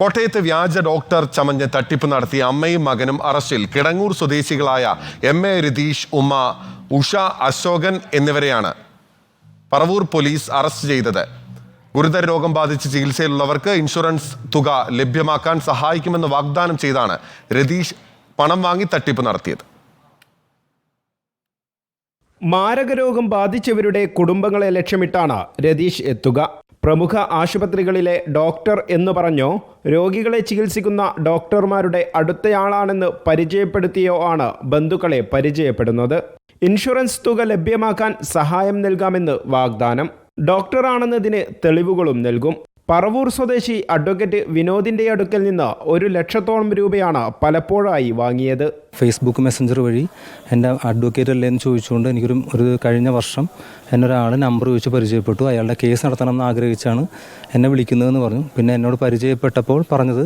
കോട്ടയത്ത് വ്യാജ ഡോക്ടർ ചമഞ്ഞ് തട്ടിപ്പ് നടത്തിയ അമ്മയും മകനും അറസ്റ്റിൽ കിടങ്ങൂർ സ്വദേശികളായ എം എ രതീഷ് ഉമ്മ ഉഷ അശോകൻ എന്നിവരെയാണ് പറവൂർ പോലീസ് അറസ്റ്റ് ചെയ്തത്. ഗുരുതര രോഗം ബാധിച്ച് ചികിത്സയിലുള്ളവർക്ക് ഇൻഷുറൻസ് തുക ലഭ്യമാക്കാൻ സഹായിക്കുമെന്ന് വാഗ്ദാനം ചെയ്താണ് രതീഷ് പണം വാങ്ങി തട്ടിപ്പ് നടത്തിയത്. മാരകരോഗം ബാധിച്ചവരുടെ കുടുംബങ്ങളെ ലക്ഷ്യമിട്ടാണ് രതീഷ് എത്തുക. പ്രമുഖ ആശുപത്രികളിലെ ഡോക്ടർ എന്ന് പറഞ്ഞോ രോഗികളെ ചികിത്സിക്കുന്ന ഡോക്ടർമാരുടെ അടുത്തയാളാണെന്ന് പരിചയപ്പെടുത്തിയോ ആണ് ബന്ധുക്കളെ പരിചയപ്പെടുന്നത്. ഇൻഷുറൻസ് തുക ലഭ്യമാക്കാൻ സഹായം നൽകാമെന്ന് വാഗ്ദാനം. ഡോക്ടറാണെന്നതിന് തെളിവുകളും നൽകും. പറവൂർ സ്വദേശി അഡ്വക്കേറ്റ് വിനോദിന്റെ അടുക്കൽ നിന്ന് ഒരു ലക്ഷത്തോളം രൂപയാണ് പലപ്പോഴായി വാങ്ങിയത്. ഫേസ്ബുക്ക് മെസ്സഞ്ചർ വഴി എന്റെ അഡ്വക്കേറ്റ് അല്ലേ എന്ന് ചോദിച്ചുകൊണ്ട് എനിക്കൊരു ഒരു കഴിഞ്ഞ വർഷം എന്നൊരാൾ നമ്പർ ചോദിച്ച് പരിചയപ്പെട്ടു. അയാളുടെ കേസ് നടത്തണമെന്ന് ആഗ്രഹിച്ചാണ് എന്നെ വിളിക്കുന്നതെന്ന് പറഞ്ഞു. പിന്നെ എന്നോട് പരിചയപ്പെട്ടപ്പോൾ പറഞ്ഞത്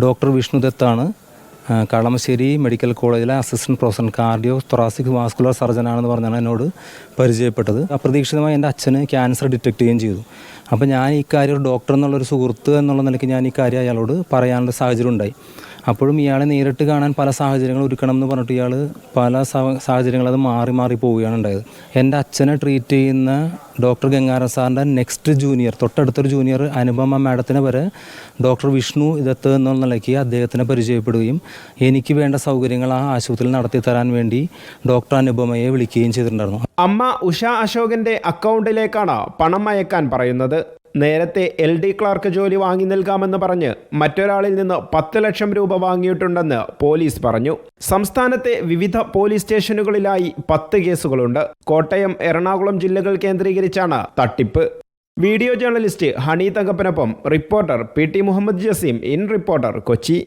ഡോക്ടർ വിഷ്ണു ദത്താണ് ആ, കളമശ്ശേരി മെഡിക്കൽ കോളേജിലെ assistant professor cardio thoracic vascular സർജനാണെന്ന് പറഞ്ഞാണ് എന്നോട് പരിചയപ്പെട്ടത്. അപ്രതീക്ഷിതമായി എന്റെ അച്ഛന് ക്യാൻസർ ഡിറ്റക്ട് ചെയ്യുകയും ചെയ്തു. അപ്പോൾ ഞാൻ ഈ കാര്യം ഒരു ഡോക്ടർ എന്നുള്ളൊരു സുഹൃത്ത് എന്നുള്ള നിലയ്ക്ക് ഞാൻ ഈ കാര്യം അയാളോട് പറയാനുള്ള സാഹചര്യം ഉണ്ടായി. അപ്പോഴും ഇയാളെ നേരിട്ട് കാണാൻ പല സാഹചര്യങ്ങൾ ഒരുക്കണം എന്ന് പറഞ്ഞിട്ട് ഇയാൾ പല സാഹചര്യങ്ങൾ അത് മാറി മാറി പോവുകയാണ് ഉണ്ടായത്. എന്റെ അച്ഛനെ ട്രീറ്റ് ചെയ്യുന്ന ഡോക്ടർ ഗംഗാര സാറിന്റെ നെക്സ്റ്റ് ജൂനിയർ തൊട്ടടുത്തൊരു ജൂനിയർ അനുപമ മാഡത്തിനെ വരെ ഡോക്ടർ വിഷ്ണു ഇതത്ത് എന്നുള്ള നിലയ്ക്ക് അദ്ദേഹത്തിനെ പരിചയപ്പെടുകയും എനിക്ക് വേണ്ട സൗകര്യങ്ങൾ ആ ആശുപത്രിയിൽ നടത്തി തരാൻ വേണ്ടി ഡോക്ടർ അനുപമയെ വിളിക്കുകയും ചെയ്തിട്ടുണ്ടായിരുന്നു. അമ്മ ഉഷ അശോകന്റെ അക്കൗണ്ടിലേക്കാണ് പണം അയക്കാൻ പറയുന്നത്. നേരത്തെ എൽ ഡി ക്ലാർക്ക് ജോലി വാങ്ങി നൽകാമെന്ന് പറഞ്ഞ് മറ്റൊരാളിൽ നിന്ന് പത്ത് ലക്ഷം രൂപ വാങ്ങിയിട്ടുണ്ടെന്ന് പോലീസ് പറഞ്ഞു. സംസ്ഥാനത്തെ വിവിധ പോലീസ് സ്റ്റേഷനുകളിലായി പത്ത് കേസുകളുണ്ട്. കോട്ടയം എറണാകുളം ജില്ലകൾ കേന്ദ്രീകരിച്ചാണ് തട്ടിപ്പ്. Video journalist honey തങ്കപ്പനൊപ്പം reporter P T Muhammad Jaseem in reporter Kochi.